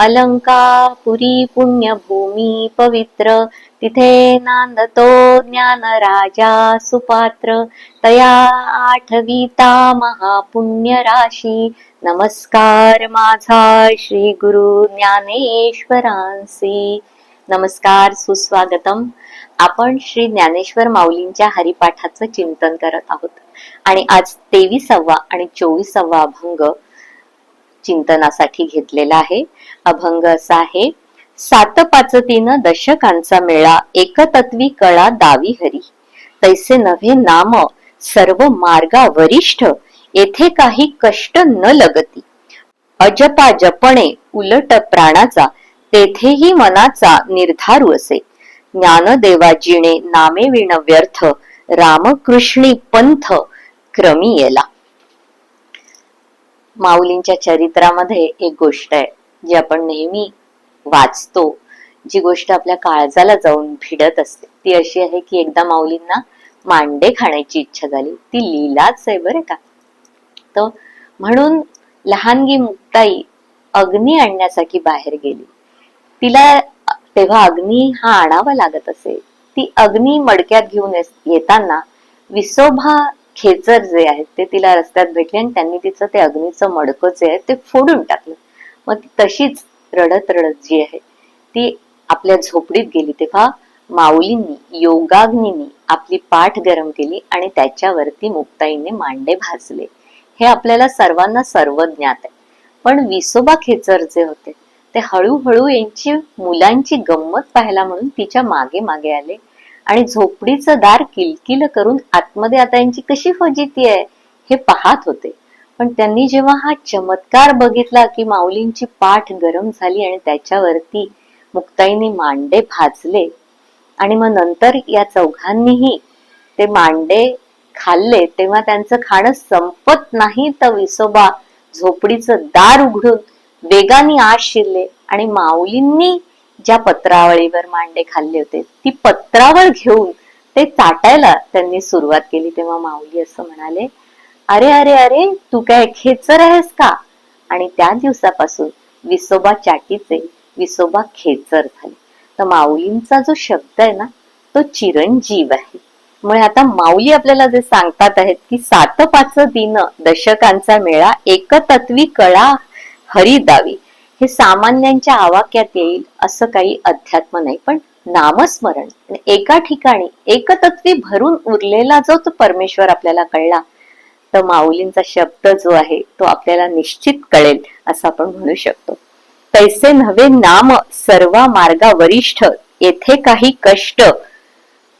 अलंकापुरी पुण्यभूमी पवित्र. तिथे नांदतो ज्ञान राजा सुपात्र. तया आठविता महापुण्य राशी. नमस्कार माझा श्री गुरु ज्ञानेश्वरांसी. नमस्कार सुस्वागतम. आपण श्री ज्ञानेश्वर माऊलींच्या हरिपाठाचं चिंतन करत आहोत. आणि आज तेविसावा आणि चोवीसावा अभंग चिंतनासाठी घेतलेला आहे. अभंग असा आहे सात पाचतीन दशकांचा मेळा एकतत्वी कळा दावी हरी. तैसे नव्हे नाम सर्व मार्गा वरिष्ठ येथे काही कष्ट न लगती. अजपा जपणे उलट प्राणाचा तेथेही मनाचा निर्धारू असे. ज्ञानदेवाजीने नामे विण व्यर्थ रामकृष्णी पंथ क्रमी येला. माऊलींच्या चरित्रामध्ये एक गोष्ट आहे जी आपण नेहमी वाचतो जी गोष्ट आपल्या काळजाला जाऊन भिडत असते. ती अशी आहे की एकदा माऊलींना मांडे खाण्याची इच्छा झाली. ती लीलाच आहे बरं का. तर म्हणून लहानगी मुक्ताई अग्नी आणण्यासाठी बाहेर गेली. तिला तेव्हा अग्नी हा आणावा लागत असे. ती अग्नी मडक्यात घेऊन येताना विसोभा खेचर जे आहेत ते तिला रस्त्यात भेटले आणि त्यांनी तिचं ते अग्नीचं मडकं जे आहे ते फोडून टाकलं. मग ती तशीच रडत रडत जी आहे ती आपल्या झोपडीत गेली तेव्हा माऊलींनी योगाग्नीनी आपली पाठ गरम केली आणि त्याच्यावरती मुक्ताईने मांडे भाजले. हे आपल्याला सर्वांना सर्व ज्ञात आहे. पण विसोबा खेचर जे होते ते हळूहळू यांची मुलांची गंमत पाहायला म्हणून तिच्यामागे मागे आले. आणि झोपडीचं दार किलकिल करून आतमध्ये आता यांची कशी फजिती आहे हे पाहत होते. पण त्यांनी जेव्हा हा चमत्कार बघितला की माऊलींची पाठ गरम झाली आणि त्याच्यावरती मुक्ताईने मांडे भाजले आणि मग नंतर या चौघांनीही ते मांडे खाल्ले तेव्हा त्यांचं खाणं संपत नाही तर विसोबा झोपडीचं दार उघडून वेगाने आत शिरले आणि माऊलींनी ज्या पत्रावळीवर मांडे खाल्ले होते ती पत्रावळ घेऊन ते चाटायला त्यांनी सुरुवात केली. तेव्हा माऊली असं म्हणाले अरे अरे अरे तू काय खेचर आहेस का? आणि त्या दिवसापासून विसोबा चाटीचे विसोबा खेचर झाले. तर माऊलींचा जो शब्द आहे ना तो चिरंजीव आहे. मुळे आता माऊली आपल्याला जे सांगतात आहेत की सात पाच दिन दशकांचा मेळा एकतत्वी कळा हरिदावी. हे सामान्यांच्या आवाक्यात येईल असं काही अध्यात्म नाही पण नामस्मरण. एका ठिकाणी एकतत्वी भरून उरलेला जो तो परमेश्वर आपल्याला कळला तर माऊलींचा शब्द जो आहे तो आपल्याला निश्चित कळेल असं आपण म्हणू शकतो. तैसे नव्हे नाम सर्व मार्गा वरिष्ठ येथे काही कष्ट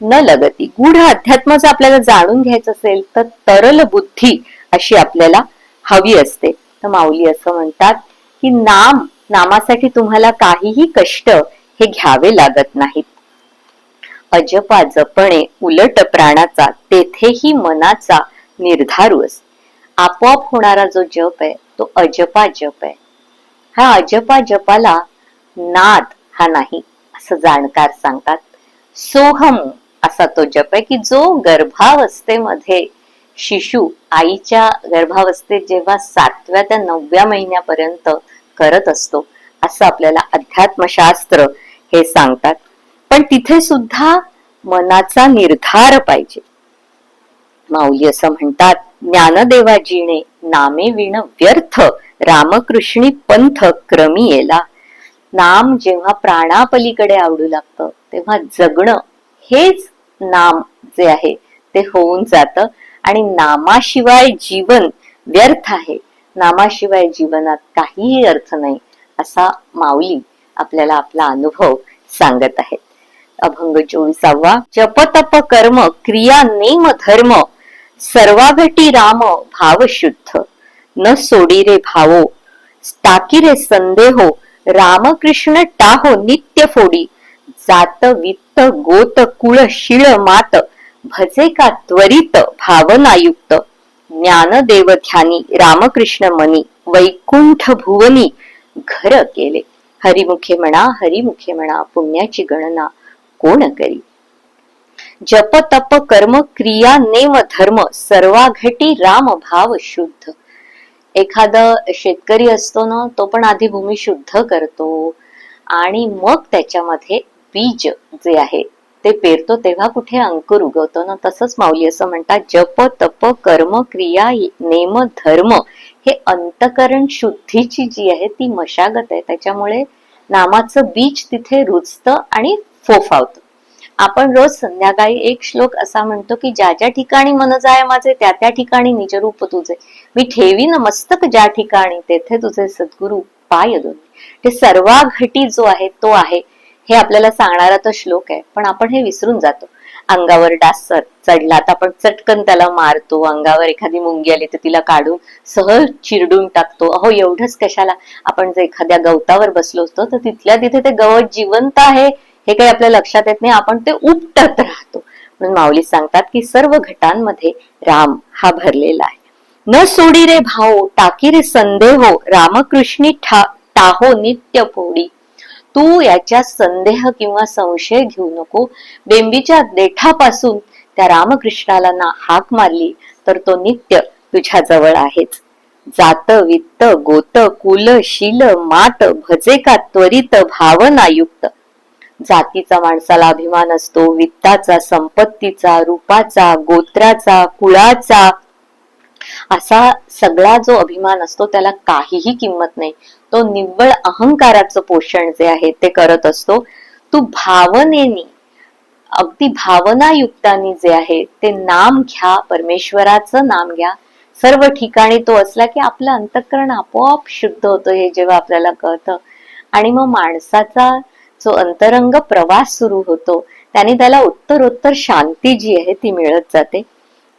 न लगती. गूढ अध्यात्म जर आपल्याला जाणून घ्यायचं असेल तर तरल बुद्धी अशी आपल्याला हवी असते. तर माऊली असं म्हणतात की नाम नामासाठी तुम्हाला काहीही कष्ट हे घ्यावे लागत नाहीत. अजपा जपणे उलट प्राणाचा तेथेही मनाचा निर्धारू आपोआप होणारा जो जप आहे तो अजपा जप आहे. हा अजपा जपाला नाद हा नाही असं जाणकार सांगतात. सोहम असा तो जप आहे की जो गर्भावस्थेमध्ये शिशु आईच्या गर्भावस्थेत जेव्हा सातव्या त्या नवव्या महिन्यापर्यंत करत असतो असं आपल्याला अध्यात्मशास्त्र हे सांगतात. पण तिथे सुद्धा मनाचा निर्धार पाहिजे. माऊली असं म्हणतात ज्ञानदेवाजीने नामे विण व्यर्थ रामकृष्णी पंथ क्रमी येला. नाम जेव्हा प्राणापलीकडे आवडू लागतं तेव्हा जगणं हेच नाम जे आहे ते होऊन जात. आणि नामाशिवाय जीवन व्यर्थ आहे. नामाशिवाय जीवनात काहीही अर्थ नाही असा माऊली आपल्याला आपला अनुभव सांगत आहेत. अभंग चोवीसावा जपतप कर्म क्रिया नेम धर्म सर्वाघटी राम भाव शुद्ध. न सोडी रे भावो टाकी रे संदेहो रामकृष्ण टाहो नित्य फोडी. जात वित्त गोत कुळ शिळ मात भजे का त्वरित भावनायुक्त. ज्ञानदेव ध्यानी रामकृष्ण मनी वैकुंठ भुवनी घर केले. हरिमुखे म्हणा हरिमुखे म्हणा पुण्याची गणना कोण करी? जप तप कर्म क्रिया नेम धर्म सर्वाघटी राम भाव शुद्ध. एखादा शेतकरी असतो ना तो पण आधी भूमी शुद्ध करतो आणि मग त्याच्यामध्ये बीज जे आहे ते पेरतो तेव्हा कुठे अंकुर उगवतो? ना तसंच माऊली असं म्हणतात जप तप कर्म क्रिया नेम धर्म हे अंतकरण शुद्धीची जी आहे ती मशागत आहे. त्याच्यामुळे नामाचं बीज तिथे रुजतं आणि फोफावतं. आपण रोज संध्याकाळी एक श्लोक असा म्हणतो की ज्या ज्या ठिकाणी मन जाय माझे त्या त्या ठिकाणी निजरूप तुझे. मी ठेवीन मस्तक ज्या ठिकाणी तेथे तुझे सद्गुरु पाय दोन ते सर्वा घटी जो आहे तो आहे. हे आपल्याला सांगणारा तो श्लोक आहे. पण आपण हे विसरून जातो. अंगावर डास चढला तर आपण चटकन त्याला मारतो. अंगावर एखादी मुंगी आली तर तिला काढून सहज चिरडून टाकतो. अहो एवढंच कशाला? आपण जर एखाद्या गवतावर बसलो असतो तर तिथल्या तिथे ते गवत जिवंत आहे हे काही आपल्या लक्षात येत नाही. आपण ते उपटत राहतो. म्हणून माऊली सांगतात की सर्व घटांमध्ये राम हा भरलेला आहे. न सोडी रे भाऊ टाकी रे संदेहो रामकृष्णी ठा टाहो नित्य पोडी. तू याच्या संदेह किंवा संशय घेऊ नको. बेंबीच्या देठापासून त्या रामकृष्णाला ना हाक मारली तर तो नित्य तुझ्या जवळ आहेच. जात वित्त गोत कुल शील मात भजे का त्वरित भावनायुक्त. जातीचा माणसाला अभिमान असतो वित्ताचा संपत्तीचा रूपाचा गोत्राचा कुळाचा असा सगळा जो अभिमान असतो त्याला काहीही किंमत नाही. तो निव्वळ अहंकाराचं पोषण जे आहे ते करत असतो. तू भावनेनी अगदी भावनायुक्तानी जे आहे ते नाम घ्या परमेश्वराचं नाम घ्या. सर्व ठिकाणी तो असला की आपलं अंतःकरण आपोआप शुद्ध होतं हे जेव्हा आपल्याला कळतं. आणि मग माणसाचा जो अंतरंग प्रवास सुरू होतो त्याने त्याला उत्तरोत्तर शांती जी आहे ती मिळत जाते.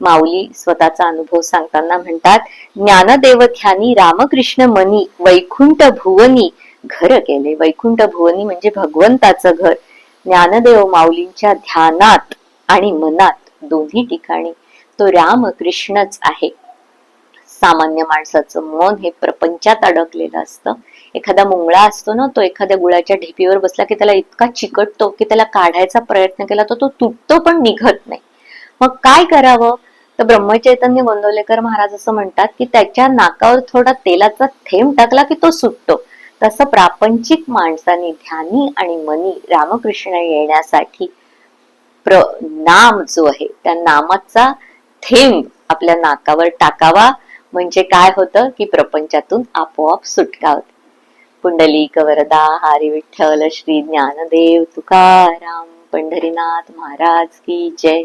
माऊली स्वतःचा अनुभव सांगताना म्हणतात ज्ञानदेव ध्यानी रामकृष्ण मनी वैकुंठ भुवनी घर केले. वैकुंठ भुवनी म्हणजे भगवंताचं घर. ज्ञानदेव माऊलींच्या ध्यानात आणि मनात दोन्ही ठिकाणी तो रामकृष्णच आहे. सामान्य माणसाचं मन हे प्रपंचात अडकलेलं असतं. एखादा मुंगळा असतो ना तो एखाद्या गुळाच्या ढेपीवर बसला की त्याला इतका चिकटतो की त्याला काढायचा प्रयत्न केला तर तो तुटतो पण निघत नाही. मग काय करावं? तर ब्रह्मचैतन्य गोंदवलेकर महाराज असं म्हणतात की त्याच्या नाकावर थोडा तेलाचा थेंब टाकला की तो सुटतो. तसं प्रापंचिक माणसाने ध्यानी आणि मनी रामकृष्ण येण्यासाठी प्र नाम जो आहे त्या नामाचा थेंब आपल्या नाकावर टाकावा. म्हणजे काय होतं की प्रपंचातून आपोआप सुटका होते. पुंडलिक वरदा हरी विठ्ठल श्री ज्ञानदेव तुकाराम पंढरीनाथ महाराज की जय.